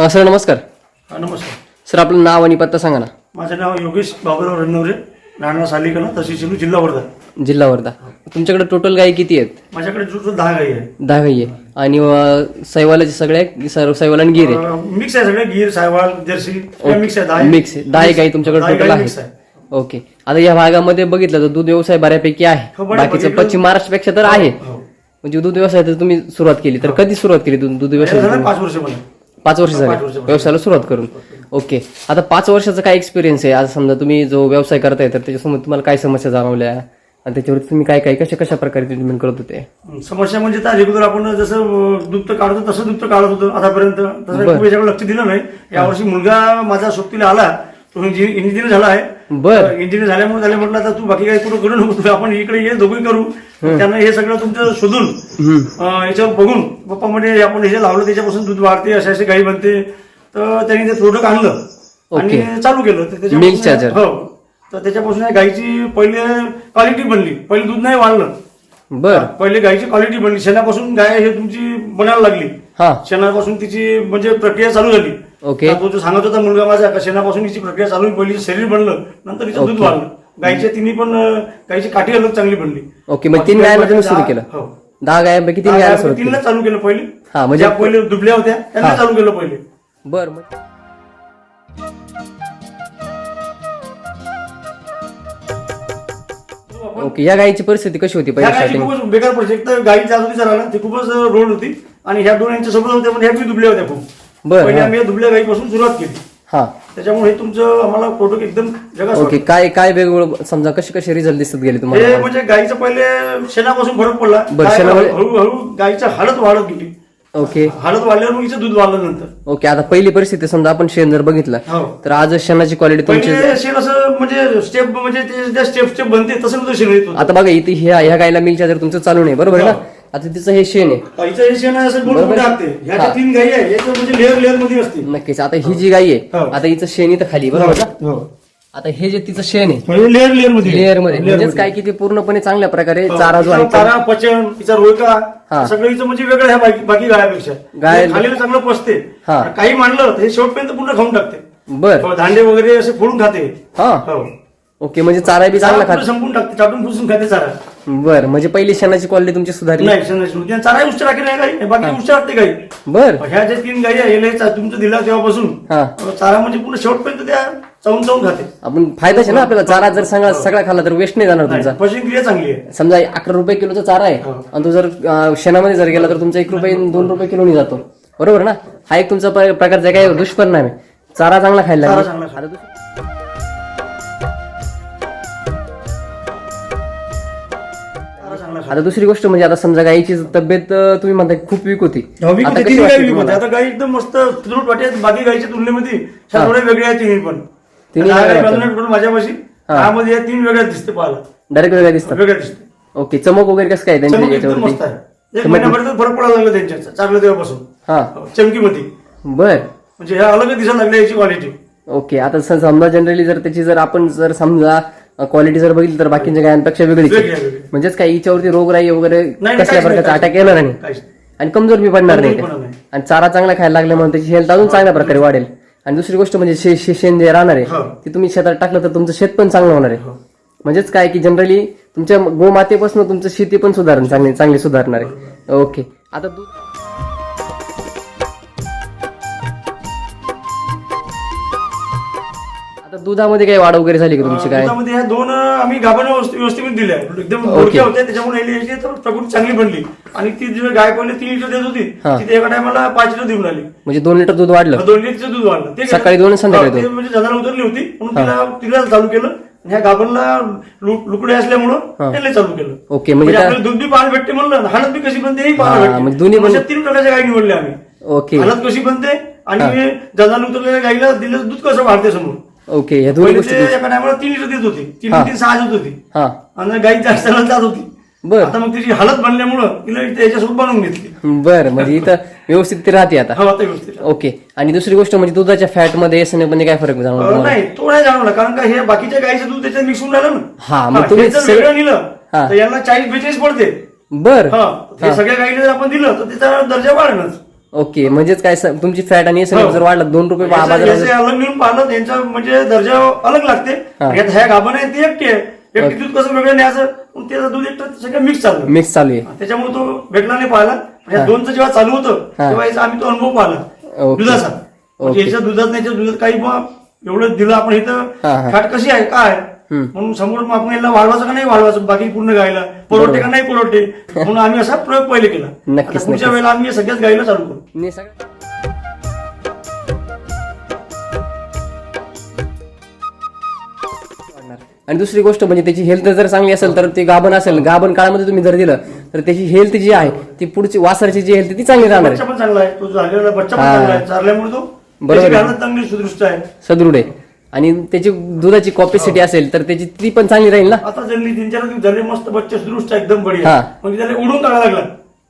अ, sir नमस्कार. हा, नमस्कार. सर आपलं नाव आणि पत्ता सांगा ना. माझं नाव योगेश बाबुराव रणनवरे राहणार सालिकला तहसील जिल्हा वर्धा जिल्हा वर्धा तुमच्याकडे टोटल गायी किती आहेत? माझ्याकडे टोटल दहा गाई आहे दहा गायी आहे आणि अ, सैवालाचे सगळे सर्व सैवाल आणि गिर मिक्स आहे सगळे गीर सायवाल जर्सी मिक्स आहे दहा मिक्स आहे. दहा गायी तुमच्याकडे दहा टोटल गाई आहे. ओके. आता या भागामध्ये बघितलं तर दूध व्यवसाय बऱ्यापैकी हो, आहे बऱ्यापैकी. बाकीचं पश्चिम महाराष्ट्रापेक्षा तर आहे. हो. म्हणजे दूध व्यवसाय तुम्ही सुरुवात केली. तर कधी सुरुवात केली दूध दूध हे व्यवसाय पाच वर्ष मला पाच वर्ष झाले. वर्ष. व्यवसायाला सुरुवात करून. ओके. आता पाच वर्षाचा काय एक्सपिरियन्स आहे? आज समजा तुम्ही जो व्यवसाय करताय तर त्याच्यासमोर तुम्हाला काय समस्या जाणवल्या? आणि त्याच्यावर तुम्ही काय काय कशा कशा प्रकारे ट्रीटमेंट करत होते? समस्या म्हणजे त्या रेग्युलर आपण जसं तर काढतो तसं दूध तर काढत होतो आतापर्यंत. तसं याच्याकडे लक्ष दिलं नाही. यावर्षी मुलगा माझा सोबतीला आला. तो इंजिनियर झाला आहे. बर. इंजिनियर झाल्यामुळे झाले म्हटलं आता तू बाकी काही कुठं करू नको आपण इकडे ये दोघे करू. त्यांना हे सगळं तुमचं शोधून याच्यावर बघून पप्पा म्हणजे आपण हे लावलं त्याच्यापासून दूध वाढते असे असे गाई बनते. तर त्यांनी ते प्रोडक्ट आणलं. आणि चालू केलं. तर त्याच्यापासून-. हो. तर त्याच्यापासून गाईची पहिले क्वालिटी बनली. पहिले दूध नाही वाढलं. बर. पहिले गाईची क्वालिटी बनली. शेणापासून गाय हे तुमची बनायला लागली. हा. शेणापासून तिची म्हणजे प्रक्रिया चालू झाली. ओके. तो जो सांगत होता मुलगा माझा का शेणापासून हिची प्रक्रिया चालू झाली. पहिली शरीर बनलं नंतर हिचं दूध वाढलं. गाईच्या तिन्ही पण अं, गाईची काठी अलग चांगली बनली. ओके मग तीन गायांना तुम्ही सुरू केलं. हो. दहा गायांपैकी तीन गायांना सुरू केलं. तीनला चालू केलं पहिले. हा म्हणजे ज्या पहिले दुबल्या होत्या त्यांना चालू केलं पहिले. बर मग. ओके या गायीची परिस्थिती कशी होती गायची स्टार्टिंग खूपच बेकार परिस्थिती. एक तर गाई जागोजीचा राहिला ती खूपच रोड होती. आणि ह्या दोन यांच्या सोबत होत्या पण ह्या बी दुबल्या होत्या खूप. बर पहिले आम्ही या दुबल्या गाईपासून सुरुवात केली. हा. त्याच्यामुळे हे तुमचं आम्हाला प्रोडक्ट एकदम जगात ओके काय काय वेगवेगळं समजा कसे कसे रिझल्ट दिसत गेले हे तुम्हाला म्हणजे गाईचं पहिले शेणापासून फरक पडला. बरं, हळूहळू गाईचं हालत वाढत गेली. ओके. हालत वाढल्यावर मग हिचं दूध वाढलं नंतर. ओके आता पहिली परिस्थिती समजा आपण शेण जर बघितलं हो. तर आज शेणाची क्वालिटी तुमची पहिले शेण असं म्हणजे स्टेप म्हणजे ते ज्या स्टेप स्टेप बनते तसं शेण येत होतं. आता बघा इथे ह्या ह्या गायला मिलच्या जर तुमचं चालू नाही बरोबर आहे ना आता तिचं हे शेण आहे. हे शेण असं. मोठं असते तीन गाई आहे याचं म्हणजे लेअर लेअरमध्ये असते नक्कीच. आता ही जी गाय आहे हो. आता हिचं शेण इथं खाली बरोबर ना हो. आता हे जे तिचं शेण आहे म्हणजे लेअर लेअरमध्ये. लेअरमध्ये. म्हणजेच काय की ते पूर्णपणे चांगल्या प्रकारे हो. चारा जो आहे तिचा चारा पचन तिचा हा. रोयका सगळं हिचं म्हणजे वेगळं ह्या बाकी बाकी गायापेक्षा. गाय- हे खालीला चांगलं पचते. हा. काही मांडलं तर हे शेवटपर्यंत पूर्ण खाऊन टाकते. बर. हो, दांडे वगैरे असे फोडून खाते. हा. हो. ओके म्हणजे चारा बी चांगला चारा खात. पूर्ण संपून टाकते. चाटून पुसून खाते चारा. बर म्हणजे पहिली शेणाची क्वालिटी तुमची सुधारली. नाही शेणाची त्या चारा उच्च टाकी नाही काही. बाकी उच्च टाकते काही. बर. ह्या ज्या तीन गाई आहे हे तुमचं दिला तेव्हापासून. हा. चारा म्हणजे पूर्ण शेवटपर्यंत त्या चावून चावून खाते. आपण फायदाच आहे ना आपल्याला? चारा जर सगळा सगळा खाल्ला तर वेस्ट नाही जाणार तुमचा. पचन क्रिया चांगली आहे. समजा अकरा रुपये किलोचा चारा आहे हो. आणि तो जर शेणामध्ये जर गेला तर तुमचा एक रुपये दोन रुपये किलोनी जातो. बरोबर ना? हा एक तुमचा प्र- प्रकारचा काय दुष्परिणाम आहे. चारा चांगला खायला लागला. आता दुसरी गोष्ट म्हणजे आता समजा गायीची तब्येत तुम्ही म्हणताय खूप वीक होती. हवी आता? कशी वाटते गाई विकत तुम्हाला? आता गाई एकदम मस्त तुरट वाटते बाकी गाईच्या तुलनेमध्ये ह्या थोड्या वेगळ्या आहेत पण. तिन्ही वेगळ्या माझ्यापाशी त्यामध्ये या तीन वेगळ्या दिसते पाहायला. डायरेक्ट वेगळ्या दिसतात? वेगळ्या दिसते. ओके चमक वगैरे कसं काय त्यांच्या चमक एकदम मस्त याच्यावरती आहे. एक महिन्याभर तर फरक पडायला लागला त्यांच्या चांगलं तेव्हापासून. हा. चमकीमध्ये. बर. म्हणजे ह्या अलगच दिसायला लागल्या याची क्वालिटी ओके आता स- समजा जनरली जर त्याची जर आपण जर समजा क्वालिटी जर बघितली तर बाकीच्या गायांपेक्षा वेगळीच आहे. वेगळ्या वेगळ्या म्हणजेच काय हिच्यावरती रोगराई वगैरे नाही, कसल्या काहीच नाही, प्रकारचा काहीच अटॅक येणार नाही काहीच नाही. आणि कमजोर बी पडणार नाही कमजोर पण नाही. आणि चारा चांगला खायला लागल्यामुळे त्याची हेल्थ अजून चांगल्या प्रकारे वाढेल आणि दुसरी गोष्ट म्हणजे शे- शे- शेण जे राहणार आहे हो. ते तुम्ही शेतात टाकलं तर तुमचं शेत पण चांगलं होणार आहे हो. म्हणजेच काय की जनरली तुमच्या गोमातेपासून तुमचं शेती पण सुधारण चांगली चांगली सुधारणार आहे ओके आता दूध आता दुधामध्ये काही वाढ वगैरे झाली का तुमची काय? दुधामध्ये ह्या दोन अं, आम्ही गाभण व्यवस्थित दिल्या. एकदम. मोठ्या होत्या त्याच्यामुळे याची याची तर प्रकृती चांगली बनली. आणि ती जी गाय पहिले तीन लिटर देत होती. हा. तिथे एका टायमाला पाच लिटर देऊन आली. म्हणजे दोन लिटर दूध वाढलं? दोन लिटरचं दूध वाढलं. ते सकाळी दोन आणि संध्याकाळी ते म्हणजे जनाला उतरली होती म्हणून तिला तिला चालू केलं. आणि ह्या गाभणला लु- लुकडे असल्यामुळं त्याला चालू केलं. ओके म्हणजे म्हणजे त्या- आपल्याला दूध बी पाहायला भेटते म्हणलं हालत बी कशी बनते हा, पाहायला म्हणजे दोन्ही भेटते पण- अशा तीन प्रकारच्या गाय निवडल्या आम्ही. ओके. हालत कशी बनते आणि जनाला उतरलेल्या गाईला दिलं दूध कसं वाढते समोर? ओके दोन्ही पहिले गोष्टी ते एका टायमाला तीन लिटर देत होती. तीन हा. तीन सहा देत होती. हा. आणि गाई जास्त जात होती. बर. आता मग तिची हालत बनल्यामुळं तिला त्याच्यासोबत बनवून घेतली. बर म्हणजे इथं व्यवस्थित ती राहते आता. हो ओके आणि दुसरी गोष्ट म्हणजे दुधाच्या फॅटमध्ये एसमध्ये काय फरक जाणवला अं, तुम्हाला? नाही तो नाही जाणवला कारण का हे बाकीच्या गाईचं दूध त्याच्यात मिक्स होऊन राहिलं ना. हा, मग हा, तुम्ही हे जर सगळं- वेगळं नेलं हा. तर यांना चाळीस बेचाळीस पडते. बर. हा. सगळ्या गाईला जर आपण दिलं तर त्याचा दर्जा वाढेलच. ओके म्हणजेच काय स- तुमची फॅट आणि हो. जर वाढलं दोन रुपये बा- याचं- बाजारात याचं अलग नेऊन पाहिलं त्यांचा म्हणजे दर्जा अलग लागते हा. यात ह्या गाभण आहे ती एकटी आहे एकटी दूध कसं वेगळं न्यायचं मग त्याचं दूध एकटं सगळं मिक्स चाललं मिक्स चालू आहे त्याच्यामुळे तो भेटला नाही पाहिला पण या दोनचं जेव्हा चालू होतं हा. तेव्हा याचा आम्ही तो अनुभव पाहिला ओके. दुधाचा म्हणजे ओके. याच्या दुधात नाही याच्या दुधात काही बा एवढं दिलं आपण इथं हा. फॅट कशी आहे काय. म्हणून समोर मग आपण याला वाढवायचं का नाही वाढवायचं? बाकी पूर्ण गायला. परवडते का नाही परवडते? म्हणून आम्ही असा प्रयोग पहिले केला. नक्कीच, पुढच्या नक्कीच. वेळेला आम्ही सगळ्याच गायला चालू करू. सगळं- आणि दुसरी गोष्ट म्हणजे त्याची हेल्थ जर चांगली असेल तर ते गाभण असेल. गाभण काळामध्ये तुम्ही जर दिलं तर त्याची हेल्थ जी आहे ती पुढची वासराची जी हेल्थ ती चांगली राहणार बच्चा आहे. पण चांगला आहे. तो झालेला बच्चा पण हा. चांगला आहे. चारल्यामुळे तो बरोबर त्याची आहे. घालत चांगली सुदृष्ट आहे. सदृढ आहे. आणि त्याची दुधाची कॉपॅसिटी असेल तर त्याची ती पण चांगली राहील ना? आता जल्ली तीन चार दिवस झाले मस्त बच्चे आहे, एकदम बढिया. हा. म्हणजे त्याला उडून काढायला लागला.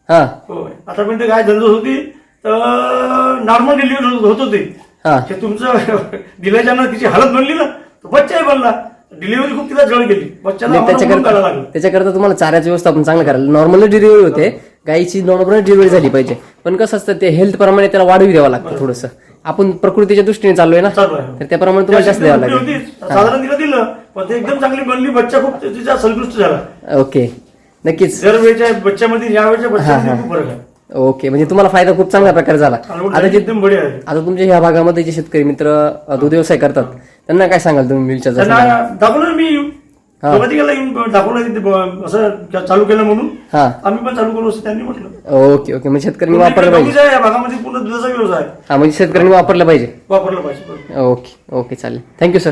हा. होय. आतापर्यंत काय धंदो होती तर नॉर्मल डिलिव्हरी होत होती हा. तुमचं दिल्याच्या तिची हालत बनली ना तो बच्चाही बनला. डिलिव्हरी खूप तिला जळ गेली. बच्चाला नाही, आम्हाला उडून काढायला त्याच्याकरता लागलं. त्याच्याकरता तुम्हाला चाऱ्याचं व्यवस्थापन चांगलं करायला नॉर्मल डिलिव्हरी होते. गाईची नॉर्मल डिलिव्हरी झाली पाहिजे. पण कसं असतं ते हेल्थ प्रमाणे त्याला वाढवी द्यावं लागतं थोडंसं. आपण प्रकृतीच्या दृष्टीने चाललोय ना? चालू आहे तर त्याप्रमाणे तुम्हाला जास्त द्यावं त्याची लागेल. होतीच. साधारण तिला दिलं पण ते एकदम चांगली बनली बच्चा खूप तिचा संतुष्ट झाला. ओके. नक्कीच. दरवेळच्या बच्च्यामध्ये या वेळच्या बच्च्यामध्ये खूप फरक आहे. ओके. म्हणजे तुम्हाला फायदा खूप चांगल्या प्रकारे झाला. आता जे एकदम बढिया आहे आता तुमच्या ह्या भागामध्ये जे शेतकरी मित्र अ, दूध व्यवसाय करतात त्यांना काय सांगाल तुम्ही मिलच्या त्यांना दाखवलं मी प्रगतीला येऊन दाखवलं तिथे असं चालू केलं म्हणून. हा. आम्ही पण चालू करू असं त्यांनी म्हटलं. Okay okay. म्हणजे शेतकऱ्यांनी वापरलं पाहिजे. या भागामध्ये पूर्ण दुधाचा व्यवसाय. हा म्हणजे शेतकऱ्यांनी वापरलं पाहिजे. वापरला पाहिजे. ओके ओके चालेल. Thank you sir